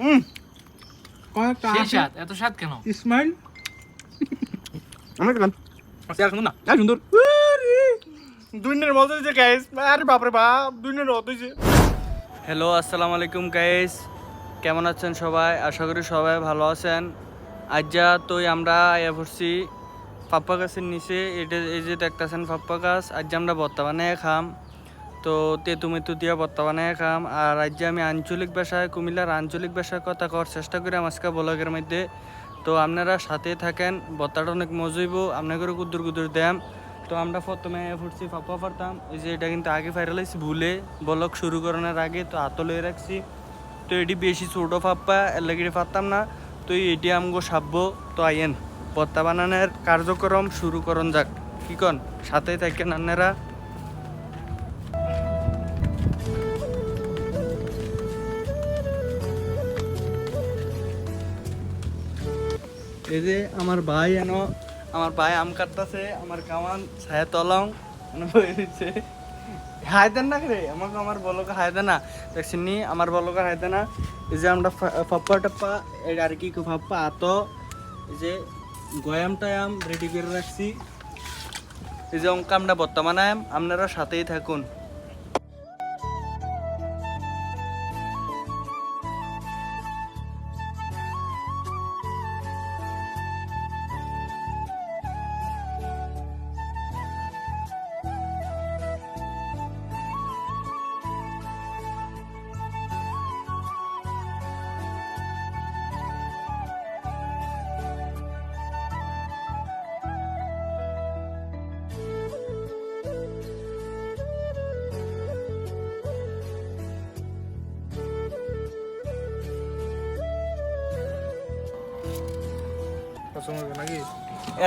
হুম কয়েকটা স্বাদ এত স্বাদ কেন? ইসমাইল? আমরা গেলাম চেয়ার শুনুন না। হ্যাঁ সুন্দর। হয়েছে আরে বাপরে বাপ হয়েছে হ্যালো আসসালামু আলাইকুম গাইস কেমন আছেন সবাই? আশা করি সবাই ভালো আছেন। আজ যা তো আমরা আয়া পড়ছি পাপ্পা গাছের নিচে। এটা এই যে দেখতেছেন পাপ্পা গাছ আজ যে আমরা বর্তমানে খাম। তো তেতু মেতু দিয়া বত্তা বানায় খাম। আর আজ আমি আঞ্চলিক ভাষায়, কুমিল্লার আঞ্চলিক ভাষায় কথা করার চেষ্টা করি আজকে ব্লগের মধ্যে। তো আপনারা সাথে থাকেন বত্তাটা অনেক মজইব আপনাদের কুদুর কুদুর দেম। তো আমরা প্রথমে ফুটছি পাপ্পা পারতাম ওই যে এটা কিন্তু আগে ফাইরাল হয়েছে, ভুলে ব্লগ শুরু করানোর আগে তো হাত লয়ে রাখছি। তো এটি বেশি ছোটো পাপ্পা এর লাগে পারতাম না। তো এটি আমগো সাব্য। তো আইয়েন পত্তা বানানোর কার্যক্রম শুরু করন যাক। কি কন? সাথে থাকেন আপনারা। এই যে আমার ভাই এন, আমার ভাই আম কাটতাছে, আমার কামান ছায়া বয়ে দিচ্ছে। হাই দেন না রে, আমাকে আমার বলকে হাই দেন না। দেখছেন নি, আমার বলকে হাই দেন না। এই যে আমরা ফাপ্পা টাপ্পা এই আর কি ফাপ্পা, আত। এই যে গয়াম টায়াম রেডি করে রাখছি। এই যে অঙ্ক আমরা বর্তমানে, আপনারা সাথেই থাকুন।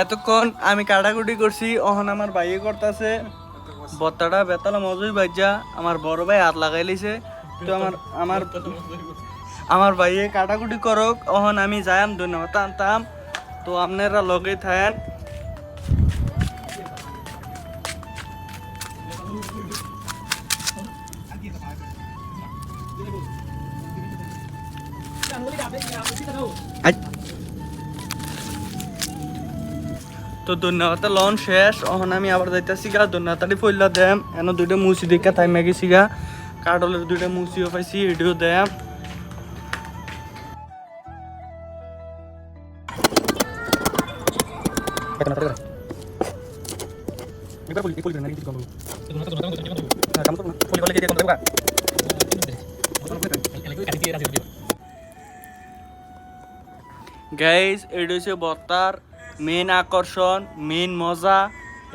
এতক্ষণ আমি কাটাকুটি করছি অহন আমার ভাইয়ে করতেছে। বত্তাটা বেতালা মজুই বাজ্যা আমার বড় ভাই হাত লাগাই লিছে। তো আমার আমার আমার ভাইয়ে কাটাকুটি করক অহন আমি যাইম ধন্যবাদ আনতাম। তো আপনারা লগে থাকেন। তো ধন্যবাদ লন শেষ অহন আমি আবার যাইতেছি গা ধন্যবাদ ফইলা দেম এন দুইটা মুসি দেখা তাই মেগেছি গা কাটলের দুইটা মুসিও পাইছি এটিও দেম গাইজ এটা হচ্ছে বত্তার মেন আকর্ষণ মেন মজা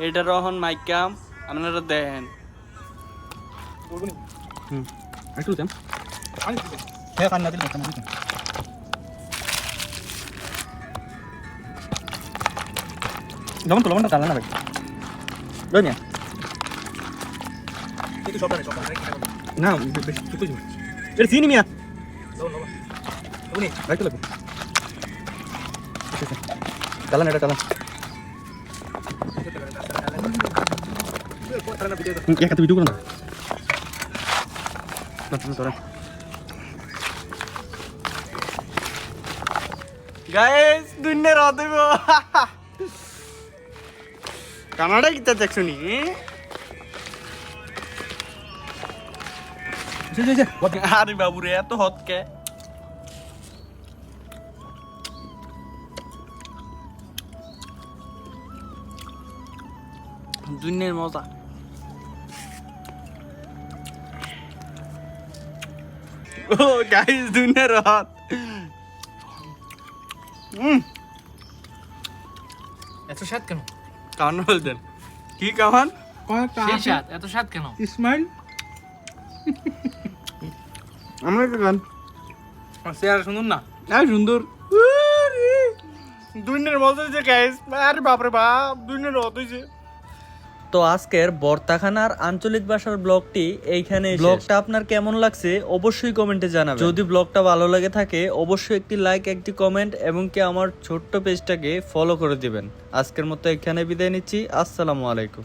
এটা রহন মাইকাম আপনারা দেখেন। একটু দেন হ্যাঁ কান্না দিলে লবণ তো লবণটা চালা না ভাই। দই না বেশি চুপ এটা চিনি মিয়া। রাখতে লাগবে। চালান এটা চালান। এক হাতে ভিডিও করো না। কানাডা কিতা দেখছ জি, জি, জি, what? আরে বাবুরে এত হত দুনিয়ার মজা। ও গাইজ দুনিয়ার হত হুম এত স্বাদ কেন? কামান বলতেন কি কামান? সেই স্বাদ এত স্বাদ কেন? ইসমাইল আমরা গান। চেয়ার শুনুন না। হ্যাঁ সুন্দর। দুনিয়ার মজা হয়েছে গ্যাস আরে বাপরে বাপ দুনিয়ার রদ হয়েছে তো আজকের বর্তাখানার আঞ্চলিক ভাষার ব্লগটি এইখানে ব্লগটা আপনার কেমন লাগছে অবশ্যই কমেন্টে জানাবেন। যদি ব্লগটা ভালো লাগে থাকে অবশ্যই একটি লাইক একটি কমেন্ট এবং কি আমার ছোট্ট পেজটাকে ফলো করে দিবেন। আজকের মতো এখানে বিদায় নিচ্ছি। আসসালামু আলাইকুম।